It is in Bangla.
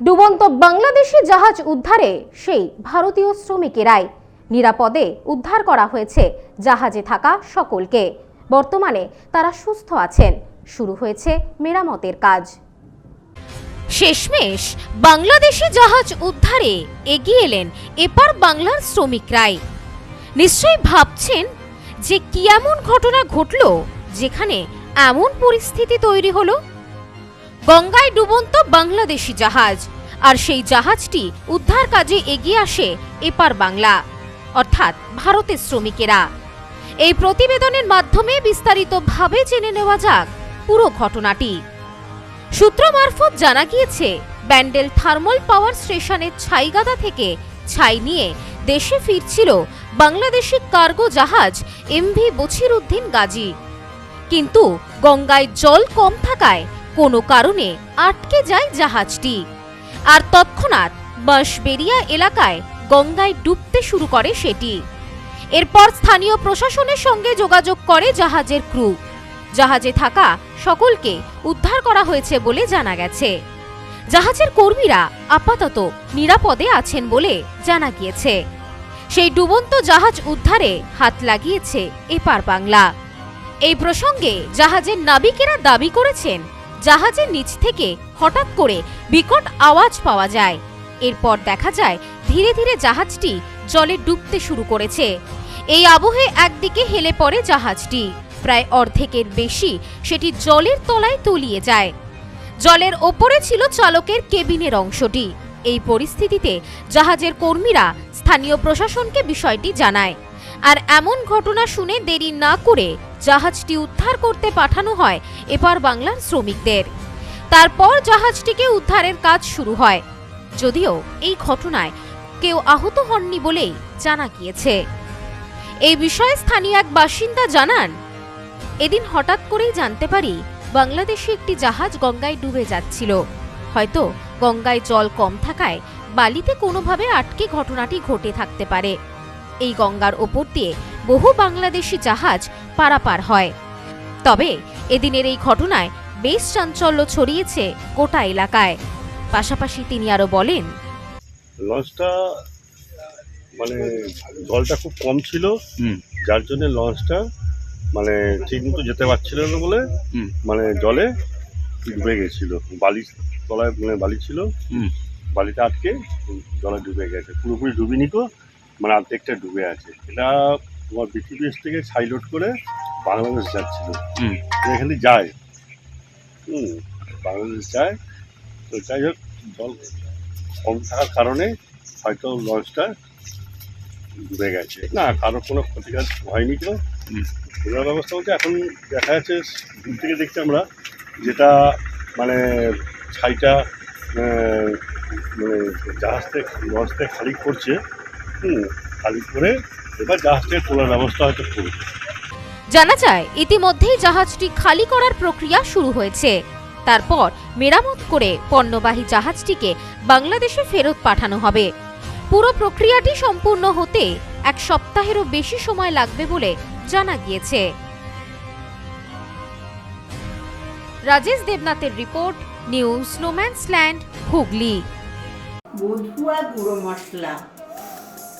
ডুবন্ত বাংলাদেশি জাহাজ উদ্ধারে সেই ভারতীয় শ্রমিকেরাই। নিরাপদে উদ্ধার করা হয়েছে জাহাজে থাকা সকলকে। বর্তমানে তারা সুস্থ আছেন। শুরু হয়েছে মেরামতের কাজ। শেষমেশ বাংলাদেশি জাহাজ উদ্ধারে এগিয়ে এলেন এপার বাংলার শ্রমিকরাই। নিশ্চয়ই ভাবছেন যে কি এমন ঘটনা ঘটল যেখানে এমন পরিস্থিতি তৈরি হলো? গঙ্গায় ডুবন্ত বাংলাদেশি জাহাজ। আর সেই জাহাজটি উদ্ধার কাজে এগিয়ে আসে এপার বাংলা, অর্থাৎ ভারতের শ্রমিকেরা। এই প্রতিবেদনের মাধ্যমে বিস্তারিতভাবে জেনে নেওয়া যাক পুরো ঘটনাটি। সূত্র মারফত জানা গিয়েছে, ব্যান্ডেল থার্মাল পাওয়ার স্টেশনের ছাইগাদা থেকে ছাই নিয়ে দেশে ফিরছিল বাংলাদেশি কার্গো জাহাজ এমভি বছির উদ্দিন গাজী। কিন্তু গঙ্গায় জল কম থাকায় কোনো কারণে আটকে যায় জাহাজটি। আর তৎক্ষণাৎ বাঁশবেরিয়া এলাকায় গঙ্গায় ডুবতে শুরু করে সেটি। এরপর স্থানীয় প্রশাসনের সঙ্গে যোগাযোগ করে জাহাজের ক্রু। জাহাজে থাকা সকলকে উদ্ধার করা হয়েছে বলে জানা গেছে। জাহাজের কর্মীরা আপাতত নিরাপদে আছেন বলে জানা গিয়েছে। সেই ডুবন্ত জাহাজ উদ্ধারে হাত লাগিয়েছে এপার বাংলা। এই প্রসঙ্গে জাহাজের নাবিকেরা দাবি করেছেন জাহাজের নিচ থেকে হঠাৎ করে বিকট আওয়াজ পাওয়া যায়। এরপর দেখা যায়, ধীরে ধীরে জাহাজটি জলে ডুবতে শুরু করেছে। এই আবহে একদিকে হেলে পড়ে জাহাজটি। প্রায় অর্ধেকের বেশি সেটি জলের তলায় তলিয়ে যায়। জলের ওপরে ছিল চালকের কেবিনের অংশটি। এই পরিস্থিতিতে জাহাজের কর্মীরা স্থানীয় প্রশাসনকে বিষয়টি জানায়। আর এমন ঘটনা শুনে দেরি না করে জাহাজটি উদ্ধার করতে পাঠানো হয় এপার বাংলার শ্রমিকদের। তারপর জাহাজটিকে উদ্ধারের কাজ শুরু হয়। যদিও এই ঘটনায় কেউ আহত হননি বলেই জানা গিয়েছে। এই বিষয়ে স্থানীয় এক বাসিন্দা জানান, এদিন হঠাৎ করেই জানতে পারি বাংলাদেশে একটি জাহাজ গঙ্গায় ডুবে যাচ্ছিল। হয়তো গঙ্গায় জল কম থাকায় বালিতে কোনোভাবে আটকে ঘটনাটি ঘটে থাকতে পারে। এই গঙ্গার ওপর দিয়ে বহু বাংলাদেশি জাহাজ পারাপার হয়। তবে এদিনের এই ঘটনায় বেশ চাঞ্চল্য ছড়িয়েছে গোটা এলাকায়। পাশাপাশি তিনি আরও বলেন লঞ্চটা মানে জলটা খুব কম ছিল। হুম। যার জন্য লঞ্চটা মানে ঠিক মতো যেতে পারছিল না বলে হুম। মানে জলে ডুবে গেছিল। বালি তলায় মানে বালি ছিল। হুম। বালিতে আটকে জলে ডুবে গেছে। পুরোপুরি ডুবিনি তো মানে অর্ধেকটা ডুবে আছে। এটা তোমার বিটিপিএস থেকে সাইলোড করে বাংলাদেশ যাচ্ছিল। হুম। এখানে যায়। হুম বাংলাদেশ যায়। তো যাই হোক জল কম থাকার কারণে হয়তো লঞ্চটা ডুবে গেছে। না কারও কোনো ক্ষতিকার হয়নি হুম। খোঁজার ব্যবস্থা বলতে এখন দেখা যাচ্ছে দূর থেকে দেখছি আমরা যেটা মানে ছাইটা মানে জাহাজ থেকে লঞ্চ থেকে খালি করছে। হুম খালি করে এবার জাহাজ থেকে তোলার ব্যবস্থা হয়তো করবে। জানা যায় ইতিমধ্যেই জাহাজটি খালি করার প্রক্রিয়া শুরু হয়েছে। তারপর মেরামত করে পণ্যবাহী জাহাজটিকে বাংলাদেশে ফেরত পাঠানো হবে। পুরো প্রক্রিয়াটি সম্পূর্ণ হতে এক সপ্তাহেরও বেশি সময় লাগবে বলে জানা গিয়েছে। রাজেশ দেবনাথের রিপোর্ট নিউজ স্নোম্যান্স ল্যান্ড হুগলি। বধুয়া গুঁড়ো মশলা।